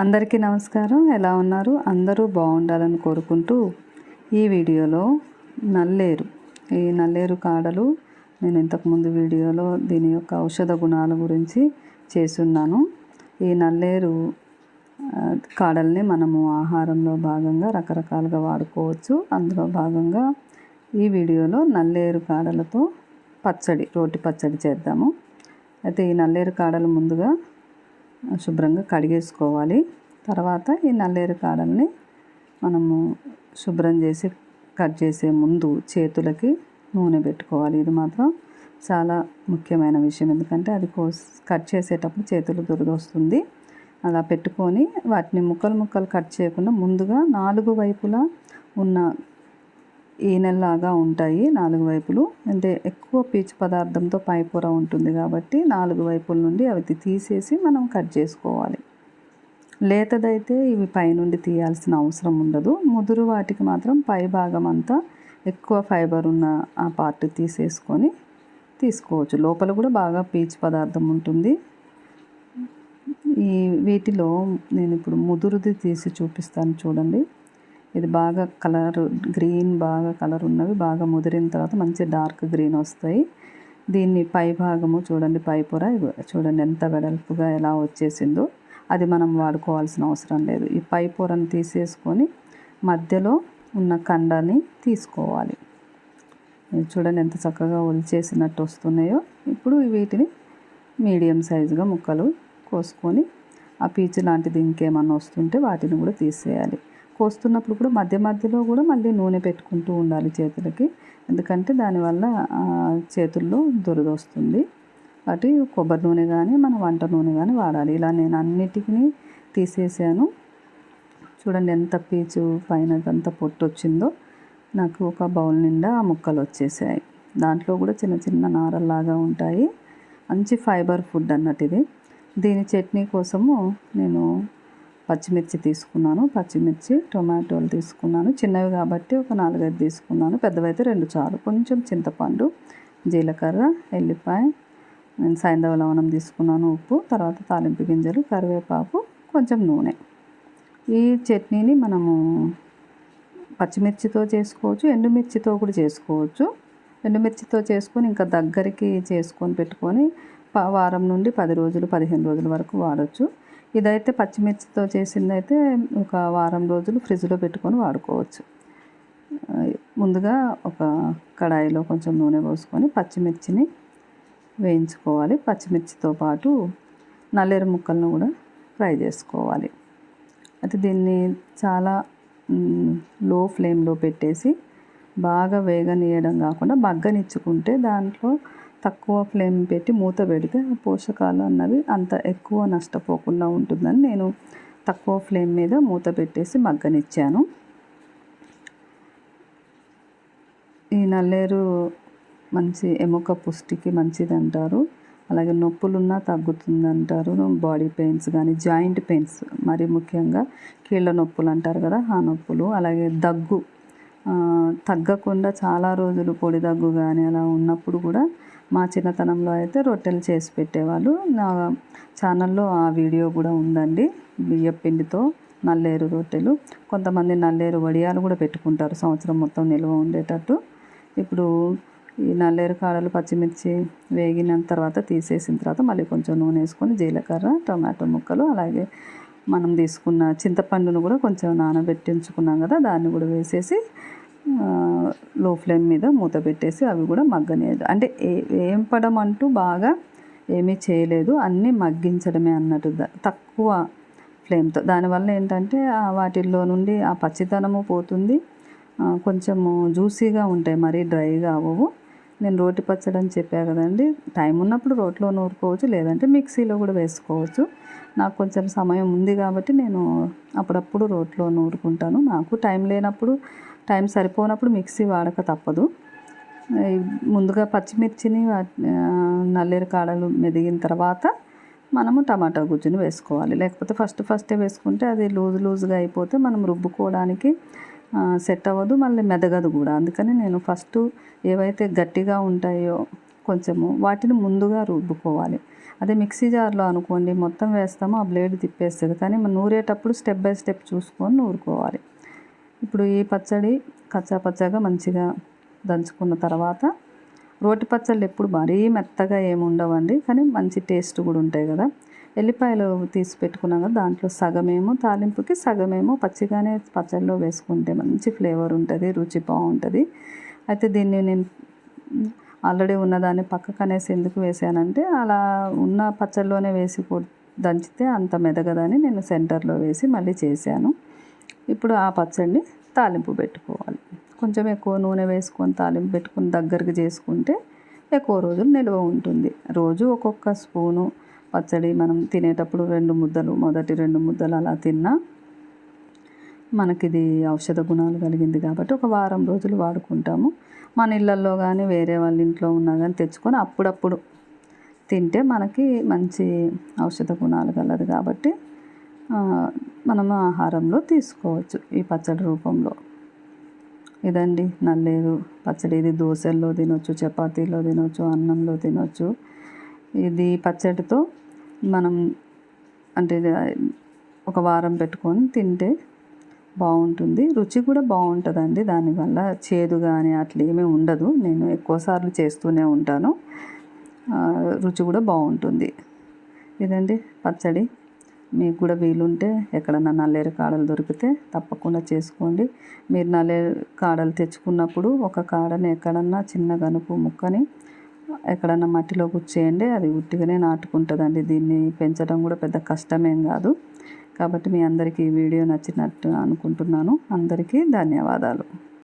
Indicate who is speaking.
Speaker 1: అందరికీ నమస్కారం. ఎలా ఉన్నారు? అందరూ బాగుండాలని కోరుకుంటూ ఈ వీడియోలో నల్లేరు. ఈ నల్లేరు కాడలు నేను ఇంతకుముందు వీడియోలో దీని యొక్క ఔషధ గుణాల గురించి చేసున్నాను ఈ నల్లేరు కాడల్ని మనము ఆహారంలో భాగంగా రకరకాలుగా వాడుకోవచ్చు. అందులో భాగంగా ఈ వీడియోలో నల్లేరు కాడలతో పచ్చడి రోటి పచ్చడి చేద్దాము. అయితే ఈ నల్లేరు కాడలు ముందుగా శుభ్రంగా కడిగేసుకోవాలి. తర్వాత ఈ నల్లేరు కాడల్ని మనము శుభ్రం చేసి కట్ చేసే ముందు చేతులకి నూనె పెట్టుకోవాలి. ఇది మాత్రం చాలా ముఖ్యమైన విషయం. ఎందుకంటే అది కోస్ కట్ చేసేటప్పుడు చేతులు దురదొస్తుంది. అలా పెట్టుకొని వాటిని ముక్కలు ముక్కలు కట్ చేయకుండా ముందుగా నాలుగు వైపులా ఉన్న ఈనెల్లాగా ఉంటాయి నాలుగు వైపులు. అంటే ఎక్కువ పీచు పదార్థంతో పైపూర ఉంటుంది కాబట్టి నాలుగు వైపుల నుండి అవి తీసేసి మనం కట్ చేసుకోవాలి. లేతదైతే ఇవి పైనుండి తీయాల్సిన అవసరం ఉండదు. ముదురు వాటికి మాత్రం పై భాగం అంతా ఎక్కువ ఫైబర్ ఉన్న ఆ పార్ట్ తీసేసుకొని తీసుకోవచ్చు. లోపల కూడా బాగా పీచు పదార్థం ఉంటుంది. ఈ వీటిలో నేను ఇప్పుడు ముదురుది తీసి చూపిస్తాను చూడండి. ఇది బాగా కలర్ గ్రీన్ బాగా కలర్ ఉన్నవి బాగా ముదిరిన తర్వాత మంచి డార్క్ గ్రీన్ వస్తాయి. దీన్ని పై భాగము చూడండి పై పొర. చూడండి ఎంత వెడల్పుగా ఎలా వచ్చేసిందో. అది మనం వాడుకోవాల్సిన అవసరం లేదు. ఈ పై పొరను తీసేసుకొని మధ్యలో ఉన్న కండని తీసుకోవాలి. చూడండి ఎంత చక్కగా ఒలిచేసినట్టు వస్తున్నాయో. ఇప్పుడు వీటిని మీడియం సైజుగా ముక్కలు కోసుకొని ఆ పీచు లాంటిది ఇంకేమన్నా వస్తుంటే వాటిని కూడా తీసేయాలి. కోస్తున్నప్పుడు కూడా మధ్య మధ్యలో కూడా మళ్ళీ నూనె పెట్టుకుంటూ ఉండాలి చేతులకి. ఎందుకంటే దానివల్ల చేతుల్లో దురద వస్తుంది. వాటి కొబ్బరి నూనె కానీ మన వంట నూనె కానీ వాడాలి. ఇలా నేను అన్నిటికీ తీసేసాను. చూడండి ఎంత పీచు పైన ఎంత పొట్టు వచ్చిందో. నాకు ఒక బౌల్ నిండా ఆ ముక్కలు వచ్చేసాయి. దాంట్లో కూడా చిన్న చిన్న నారల్లాగా ఉంటాయి. మంచి ఫైబర్ ఫుడ్ అన్నట్టు ఇది. దీని చట్నీ కోసము నేను పచ్చిమిర్చి తీసుకున్నాను. పచ్చిమిర్చి టొమాటోలు తీసుకున్నాను. చిన్నవి కాబట్టి ఒక నాలుగైదు తీసుకున్నాను. పెద్దవైతే రెండు చాలు. కొంచెం చింతపండు జీలకర్ర ఎల్లిపాయ నేను సైంధవ లవణం తీసుకున్నాను ఉప్పు తర్వాత తాలింపు గింజలు కరివేపాకు కొంచెం నూనె. ఈ చట్నీని మనము పచ్చిమిర్చితో చేసుకోవచ్చు ఎండుమిర్చితో కూడా చేసుకోవచ్చు. ఎండుమిర్చితో చేసుకొని ఇంకా దగ్గరికి చేసుకొని పెట్టుకొని వారం నుండి పది రోజులు పదిహేను రోజుల వరకు వాడచ్చు. ఇదైతే పచ్చిమిర్చితో చేసిందైతే ఒక వారం రోజులు ఫ్రిడ్జ్లో పెట్టుకొని వాడుకోవచ్చు. ముందుగా ఒక కడాయిలో కొంచెం నూనె పోసుకొని పచ్చిమిర్చిని వేయించుకోవాలి. పచ్చిమిర్చితో పాటు నల్లేరు ముక్కలను కూడా ఫ్రై చేసుకోవాలి. అయితే దీన్ని చాలా లో ఫ్లేమ్లో పెట్టేసి బాగా వేగనీయడం కాకుండా బగ్గనిచ్చుకుంటే దాంట్లో తక్కువ ఫ్లేమ్ పెట్టి మూత పెడితే పోషకాలు అన్నవి అంత ఎక్కువ నష్టపోకుండా ఉంటుందని నేను తక్కువ ఫ్లేమ్ మీద మూత పెట్టేసి మగ్గనిచ్చాను. ఈ నల్లేరు మంచి ఎముక పుష్టికి మంచిది అంటారు అలాగే నొప్పులున్నా తగ్గుతుంది అంటారు బాడీ పెయిన్స్ కానీ జాయింట్ పెయిన్స్ మరి ముఖ్యంగా కీళ్ళ నొప్పులు అంటారు కదా ఆ నొప్పులు. అలాగే దగ్గు తగ్గకుండా చాలా రోజులు పొడి దగ్గు కానీ అలా ఉన్నప్పుడు కూడా మా చిన్నతనంలో అయితే రొట్టెలు చేసి పెట్టేవాళ్ళు. నా ఛానల్లో ఆ వీడియో కూడా ఉందండి. బియ్య పిండితో నల్లేరు రొట్టెలు. కొంతమంది నల్లేరు వడియాలు కూడా పెట్టుకుంటారు సంవత్సరం మొత్తం నిల్వ ఉండేటట్టు. ఇప్పుడు ఈ నల్లేరు కాడలు పచ్చిమిర్చి వేగిన తర్వాత తీసేసిన తర్వాత మళ్ళీ కొంచెం నూనె వేసుకొని జీలకర్ర టమాటో ముక్కలు అలాగే మనం తీసుకున్న చింతపండును కూడా కొంచెం నానబెట్టించుకున్నాం కదా దాన్ని కూడా వేసేసి లో ఫ్లేమ్ మీద మూత పెట్టేసి అవి కూడా మగ్గనేది అంటే ఏ ఏంపడం అంటూ బాగా ఏమీ చేయలేదు. అన్నీ మగ్గించడమే అన్నట్టు తక్కువ ఫ్లేమ్తో. దానివల్ల ఏంటంటే వాటిల్లో నుండి ఆ పచ్చితనము పోతుంది. కొంచెము జ్యూసీగా ఉంటాయి మరీ డ్రైగా అవ్వవు. నేను రోటి పచ్చడి అని చెప్పా కదండి. టైం ఉన్నప్పుడు రోట్లో నూరుకోవచ్చు లేదంటే మిక్సీలో కూడా వేసుకోవచ్చు. నాకు కొంచెం సమయం ఉంది కాబట్టి నేను అప్పుడప్పుడు రోట్లో నూరుకుంటాను. నాకు టైం లేనప్పుడు టైం సరిపోనప్పుడు మిక్సీ వాడక తప్పదు. ముందుగా పచ్చిమిర్చిని నల్లేరు కాడలు మెదిగిన తర్వాత మనము టమాటా గుజ్జుని వేసుకోవాలి. లేకపోతే ఫస్ట్ ఫస్టే వేసుకుంటే అది లూజ్ లూజ్గా అయిపోతే మనం రుబ్బుకోవడానికి సెట్ అవ్వదు మళ్ళీ మెదగదు కూడా. అందుకని నేను ఫస్ట్ ఏవైతే గట్టిగా ఉంటాయో కొంచెము వాటిని ముందుగా రుబ్బుకోవాలి. అదే మిక్సీ జార్లో అనుకోండి మొత్తం వేస్తామో ఆ బ్లేడ్ తిప్పేస్తుంది. కానీ మనం నూరేటప్పుడు స్టెప్ బై స్టెప్ చూసుకొని నూరుకోవాలి. ఇప్పుడు ఈ పచ్చడి కచ్చా పచ్చగా మంచిగా దంచుకున్న తర్వాత రోటి పచ్చళ్ళు ఎప్పుడు మరీ మెత్తగా ఏమి ఉండవండి కానీ మంచి టేస్ట్ కూడా ఉంటాయి కదా. ఎల్లిపాయలు తీసి పెట్టుకున్నాం కదా దాంట్లో సగమేమో తాలింపుకి సగమేమో పచ్చిగానే పచ్చళ్ళలో వేసుకుంటే మంచి ఫ్లేవర్ ఉంటుంది రుచి బాగుంటుంది. అయితే దీన్ని నేను ఆల్రెడీ ఉన్నదాన్ని పక్కకు అనేసి ఎందుకు వేసానంటే అలా ఉన్న పచ్చళ్ళలోనే వేసి దంచితే అంత మెదగదని నేను సెంటర్లో వేసి మళ్ళీ చేశాను. ఇప్పుడు ఆ పచ్చడిని తాలింపు పెట్టుకోవాలి. కొంచెం ఎక్కువ నూనె వేసుకొని తాలింపు పెట్టుకొని దగ్గరకు చేసుకుంటే ఎక్కువ రోజులు నిల్వ ఉంటుంది. రోజు ఒక్కొక్క స్పూను పచ్చడి మనం తినేటప్పుడు రెండు ముద్దలు మొదటి రెండు ముద్దలు అలా తిన్నా మనకిది ఔషధ గుణాలు కలిగింది కాబట్టి ఒక వారం రోజులు వాడుకుంటాము. మన ఇళ్ళల్లో కానీ వేరే వాళ్ళ ఇంట్లో ఉన్నా కానీ తెచ్చుకొని అప్పుడప్పుడు తింటే మనకి మంచి ఔషధ గుణాలు కలదు కాబట్టి మనము ఆహారంలో తీసుకోవచ్చు ఈ పచ్చడి రూపంలో. ఇదండి నల్లేరు పచ్చడి. ఇది దోశల్లో తినొచ్చు చపాతీలో తినొచ్చు అన్నంలో తినొచ్చు. ఇది పచ్చడితో మనం అంటే ఒక వారం పెట్టుకొని తింటే బాగుంటుంది. రుచి కూడా బాగుంటుందండి. దానివల్ల చేదు కానీ అట్లా ఉండదు. నేను ఎక్కువసార్లు చేస్తూనే ఉంటాను. రుచి కూడా బాగుంటుంది. ఇదండి పచ్చడి. మీకు కూడా వీలుంటే ఎక్కడన్నా నల్లేరు కాడలు దొరికితే తప్పకుండా చేసుకోండి. మీరు నల్లేరు కాడలు తెచ్చుకున్నప్పుడు ఒక కాడని ఎక్కడన్నా చిన్న గనుపు ముక్కని ఎక్కడన్నా మట్టిలో కూర్చేయండి అది ఉట్టిగానే నాటుకుంటుందండి. దీన్ని పెంచడం కూడా పెద్ద కష్టమేం కాదు. కాబట్టి మీ అందరికీ ఈ వీడియో నచ్చినట్టు అనుకుంటున్నాను. అందరికీ ధన్యవాదాలు.